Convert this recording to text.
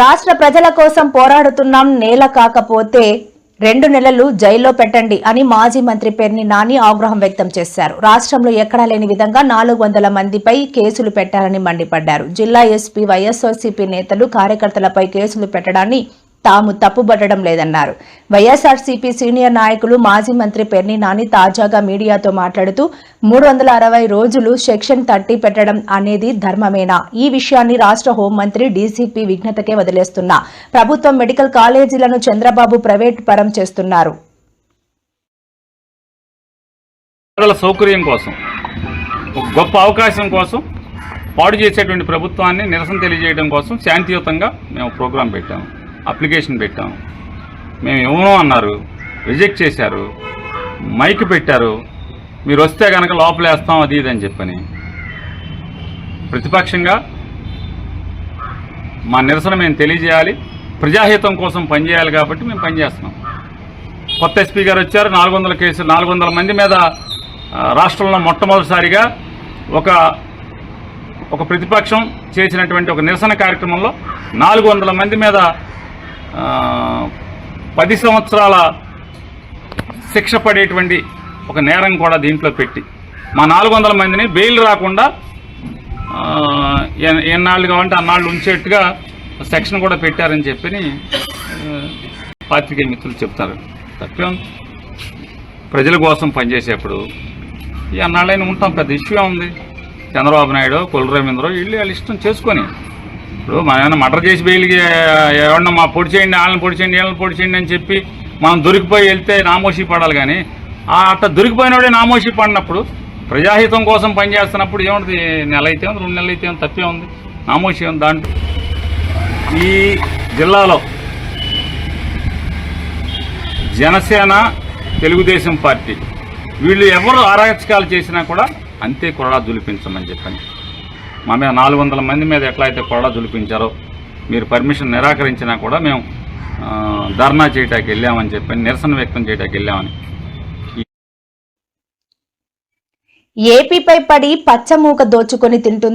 రాష్ట్ర ప్రజల కోసం పోరాడుతున్నాం నేల కాకపోతే రెండు నెలలు జైల్లో పెట్టండి అని మాజీ మంత్రి పేర్ని నాని ఆగ్రహం వ్యక్తం చేశారు. రాష్ట్రంలో ఎక్కడా లేని విధంగా నాలుగు వందల మందిపై కేసులు పెట్టారని మండిపడ్డారు. జిల్లా ఎస్పీ వైఎస్ఆర్సీపీ నేతలు కార్యకర్తలపై కేసులు పెట్టడాన్ని తాము తప్పుబట్టడం లేదన్నారు. వైఎస్ఆర్సీపీ సీనియర్ నాయకులు మాజీ మంత్రి పెర్ని నాని తాజాగా మీడియాతో మాట్లాడుతూ మూడు వందల అరవై రోజులు సెక్షన్ థర్టీ పెట్టడం అనేది ధర్మమేనా? ఈ విషయాన్ని రాష్ట్ర హోంమంత్రి డీసీపీ విఘ్నతకే వదిలేస్తున్నా. ప్రభుత్వం మెడికల్ కాలేజీలను చంద్రబాబు ప్రైవేట్ పరం చేస్తున్నారు. సౌకర్యం కోసం ఒక గొప్ప అవకాశం కోసం పాడు చేసేటువంటి ప్రభుత్వాన్ని నిరసన తెలియజేయడం కోసం శాంతియుతంగా మేము ప్రోగ్రాం పెట్టాము. అప్లికేషన్ పెట్టాం. మేము ఇవ్వను అన్నారు రిజెక్ట్ చేశారు మైక్ పెట్టారు మీరు వస్తే కనుక లోపలేస్తాం అది ఇది అని చెప్పని. ప్రతిపక్షంగా మా నిరసన మేము తెలియజేయాలి. ప్రజాహితం కోసం పనిచేయాలి కాబట్టి మేము పనిచేస్తున్నాం. కొత్త ఎస్పీ గారు వచ్చారు నాలుగు వందల కేసులు నాలుగు వందల మంది మీద రాష్ట్రంలో మొట్టమొదటిసారిగా ఒక ఒక ప్రతిపక్షం చేసినటువంటి ఒక నిరసన కార్యక్రమంలో నాలుగు వందల మంది మీద పది సంవత్సరాల శిక్ష పడేటువంటి ఒక నేరం కూడా దీంట్లో పెట్టి మా నాలుగు వందల మందిని బెయిల్ రాకుండా ఎన్నాళ్ళు కావాలంటే అన్నాళ్ళు ఉంచేట్టుగా సెక్షన్ కూడా పెట్టారని చెప్పి పాత్రికేయ మిత్రులు చెప్తారు. తప్పేం? ప్రజల కోసం పనిచేసేప్పుడు ఈ అన్నాళ్ళైనా ఉంటాం పెద్ద ఇష్యూ ఉంది చంద్రబాబు నాయుడు కొల్లు రవీంద్ర వీళ్ళు వాళ్ళు ఇష్టం చేసుకొని ఇప్పుడు మనం ఏమైనా మర్డర్ చేసి బెయిల్కి ఎవరన్నా మా పొడి చేయండి వాళ్ళని పొడి చేయండి వీళ్ళని పొడి చేయండి అని చెప్పి మనం దొరికిపోయి వెళ్తే నామోషి పడాలి కానీ ఆ దొరికిపోయినోడే నామోషి పడినప్పుడు ప్రజాహితం కోసం పనిచేస్తున్నప్పుడు ఏముంటుంది నెల అయితే ఉంది రెండు నెలలు అయితే ఉంది తప్పే ఉంది. నామోషి ఉంది దాంట్లో. ఈ జిల్లాలో జనసేన తెలుగుదేశం పార్టీ వీళ్ళు ఎవరు అరాచకాలు చేసినా కూడా అంతే కొరడా దులిపించమని చెప్పండి. మా మీద నాలుగు వందల మంది మీద ఎట్లా అయితే కొరడా జులిపించారో మీరు పర్మిషన్ నిరాకరించినా కూడా మేము ధర్నా చేయటానికి వెళ్ళామని చెప్పి నిరసన వ్యక్తం చేయటానికి వెళ్ళామని. ఏపీపై పడి పచ్చమూక దోచుకొని తింటుందా?